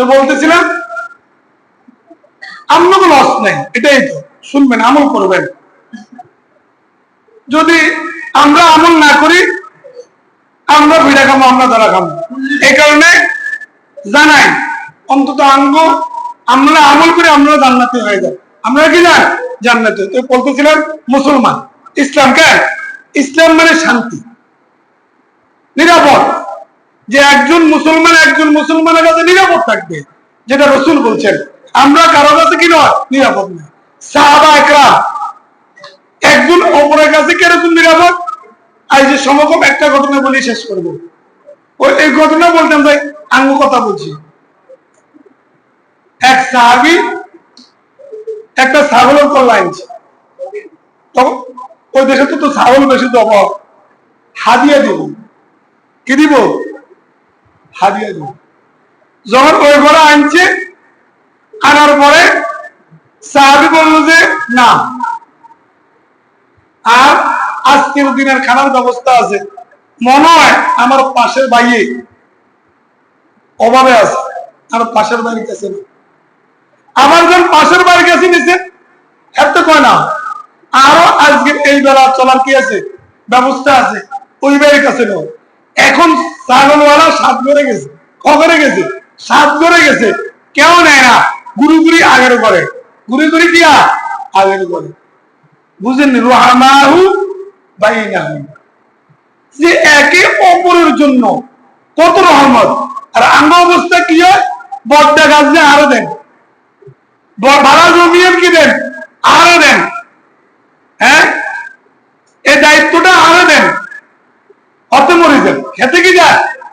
তো বলতেছিলাম আপনাকে লস নেই, এটাই তো, শুনবেন, আমল করবেন। যদি আমরা আমল না করি, আমরা ভিড়া খাব আমরা ধরা খাব এই কারণে জানাই, অন্তত আঙ্গ, আমরা আমল করে আমরা জান্নাতে হয়ে যায় আমরা কি জান জান্নাতে। তো বলতেছিলাম মুসলমান। ইসলাম কেন ইসলাম মানে শান্তি। নিরাপদ। যে একজন মুসলমান একজন মুসলমানের কাছে নিরাপদ থাকবে, যেটা রসুল বলছেন। আমরা কারও কাছে কি নয়? নিরাপদ নয়। সাহাবা একরাম, একজন অপরের কাছে কীরকম নিরাপদ? আজ যে সমকম একটা ঘটনা বলি, শেষ করব। ওই এই ঘটনা বলতাম ভাই আঙ্গ কথা বলছি। এক সাহাবি, একটা ছাগলের কল্লা আনছে। তখন ওই দেশে তো তো ছাগল বেশি অভাব। হাদিয়া দিব। কি দিব? দিব যখন ওই ঘরে আনছে, আনার পরে সাহাবি বলল যে, না, আর আজকের দিনের খানার ব্যবস্থা আছে। মনে হয় আমার পাশের বাইয়ে অভাবে আছে আর পাশের বাড়ির কাছে না আমার যখন পাশের বাড়ির কাছে নিছে, এত কয় না, আরও আজকে এই বেলা চলার কি আছে? ব্যবস্থা আছে, ওই বাড়ির কাছে এখন ছাগলওয়ালা সাত করে গেছে। গেছে? সাত গেছে। কেউ নেয় না। গুরু গুরি আগের করে গুরু গুরি দিয়া আগের করে বুঝেন রোহামাহু বাইনাহু। যে একে অপরের জন্য কত রহমত। আর আঙ্গ অবস্থা কি হয়? বড্ডা গাছ দিয়ে আরও দেন। ভাড়া জমিয়ে কি দেন? আরও দেন। হ্যাঁ? এই দায়িত্বটা আরও দেন। অত মরে যান। খেতে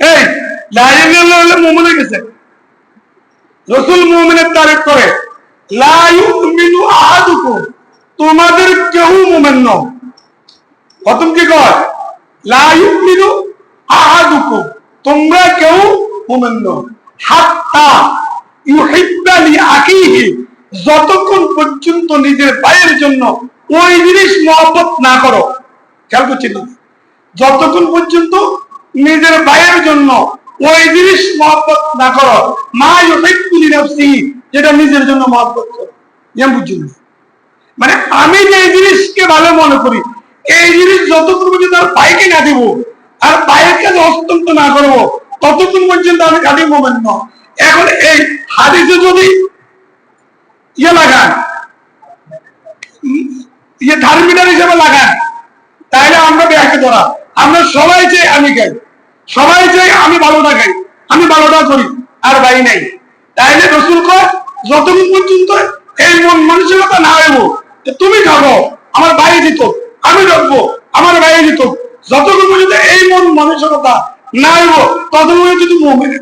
এই মুমিন গেছে। তোমাদের কেউ মুমিন নয় প্রথম কি কয়? লা ইউমিনু আহাদুকুম তোমরা কেউ মুমিন যতক্ষণ পর্যন্ত নিজের ভাইয়ের জন্য ওই জিনিস মহব্বত না করো খেয়াল করছি না? যতক্ষণ পর্যন্ত নিজের ভাইয়ের জন্য ওই জিনিস মহব্বত না করো, মা লিনাফসিহি, যেটা নিজের জন্য মহব্বত করো। যেমন বুঝছেন মানে আমি যে জিনিসকে ভালো মনে করি, এই জিনিস যতক্ষণ পর্যন্ত আর ভাইকে না দিব, আর ভাইয়ের কাছে হস্তান্তর না করব, ততক্ষণ পর্যন্ত আমি খালি মোমেন্ট ন। এখন এই হাদিসে যদি ইয়ে লাগান ইয়ে থার্মিটার হিসেবে লাগান ধরা আমরা সবাই চাই আমি খাই সবাই চাই আমি ভালোটা খাই আমি ভালোটা করি, আর ভাই নাই। তাইলে রসুল কয় যতক্ষণ পর্যন্ত এই মন মানসিকতা না হইব তুমি খাব, আমার ভাই দিত, আমি রাখব, আমার ভাই দিত যতক্ষণ পর্যন্ত এই মন মানসিকতা না হইব ততক্ষণ পর্যন্ত তুই মোমেনে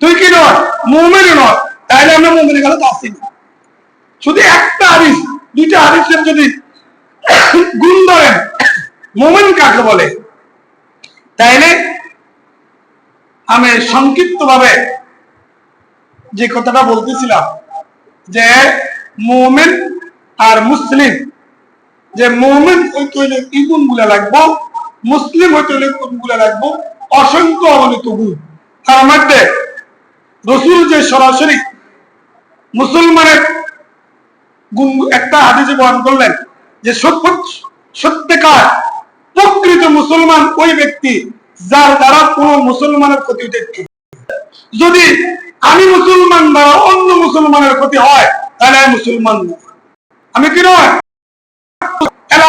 তুই কি নয়? মোমেনে নয়। তাহলে আমরা মোমেনে গেলে আসি না। শুধু একটা হাদিস, দুইটা হাদিসের যদি গুণ ধরেন মোমেন কাকে বলে? তাইলে আমি সংক্ষিপ্ত ভাবে যে কথাটা বলতেছিলাম, যে মোমেন আর মুসলিম, যে মোমেন হইতে হইলে কি গুণগুলা লাগবো মুসলিম হইতে হইলে কোনগুলা লাগবো অসংখ্য অগণিত গুণ। তার মধ্যে রসুল যে সরাসরি মুসলমানের গুণ একটা হাদিসে বহন করলেন যে সত্য সত্যকার প্রকৃত মুসলমান ওই ব্যক্তি যার দ্বারা কোনো মুসলমানের ক্ষতি হতে যদি আমি মুসলমান দ্বারা অন্য মুসলমানের ক্ষতি হয়, তাহলে আমি মুসলমান নই। আমি কি নয়?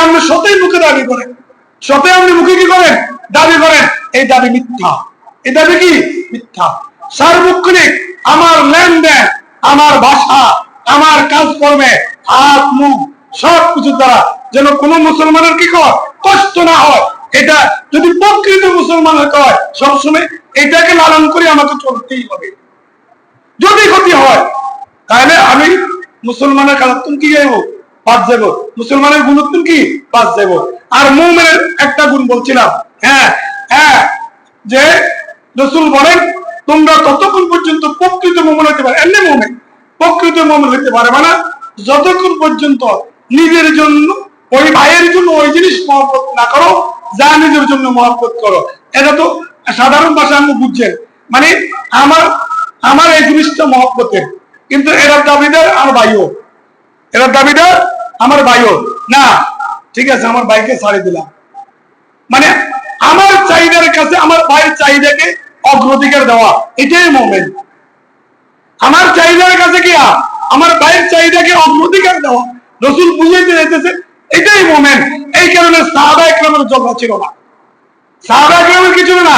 আপনি সতেই মুখে দাবি করেন। সতে আপনি মুখে কি করেন? দাবি করেন, এই দাবি মিথ্যা। এই দাবি কি? মিথ্যা। সার্বক্ষণিক আমার লেনদেন, আমার ভাষা আমার কাজকর্মে, হাত, মুখ সব কিছু দ্বারা যেন কোনো মুসলমানের কি কর? কষ্ট না হয়। এটা যদি প্রকৃত মুসলমান হতে হয়, সবসময় এটাকে লালন করে আমাকে চলতেই হবে। যদি ক্ষতি হয়, তাহলে আমি মুসলমানের কালাত্তম কি যাইব? বাদ যাব মুসলমানের গুণত্তম কি? বাদ যাব আর মোমেনের একটা গুণ বলছিলাম। হ্যাঁ হ্যাঁ যে রসুল বলেন, তোমরা ততক্ষণ পর্যন্ত প্রকৃত মোমন হতে পারে এমনি মোমেন। প্রকৃত মোমন হতে পারে মানে যতক্ষণ পর্যন্ত নিজের জন্য ওই ভাইয়ের জন্য ওই জিনিস মহব্বত না করো, যা নিজের জন্য মহব্বত করো। এটা তো সাধারণ ভাষা আপনি বুঝছেন মানে আমার আমার এই জিনিসটা মহব্বতের। কিন্তু এরা দাবিদার আমার ভাইও। এরা দাবিদার আমার ভাইও। না, ঠিক আছে, আমার ভাইকে ছাড়ি দিলাম। মানে আমার চাহিদার কাছে, আমার ভাইয়ের চাহিদাকে অগ্রাধিকার দেওয়া, এটাই মোমেন্ট আমার চাহিদার কাছে কি আমার ভাইয়ের চাহিদাকে অগ্রাধিকার দেওয়া। রসুল বুঝাইতে যেতেছে এটাই মোমেন্ট এই কারণে সাহাবা একরামের জগা ছিল না। সাহাবা একরামের কিছু না।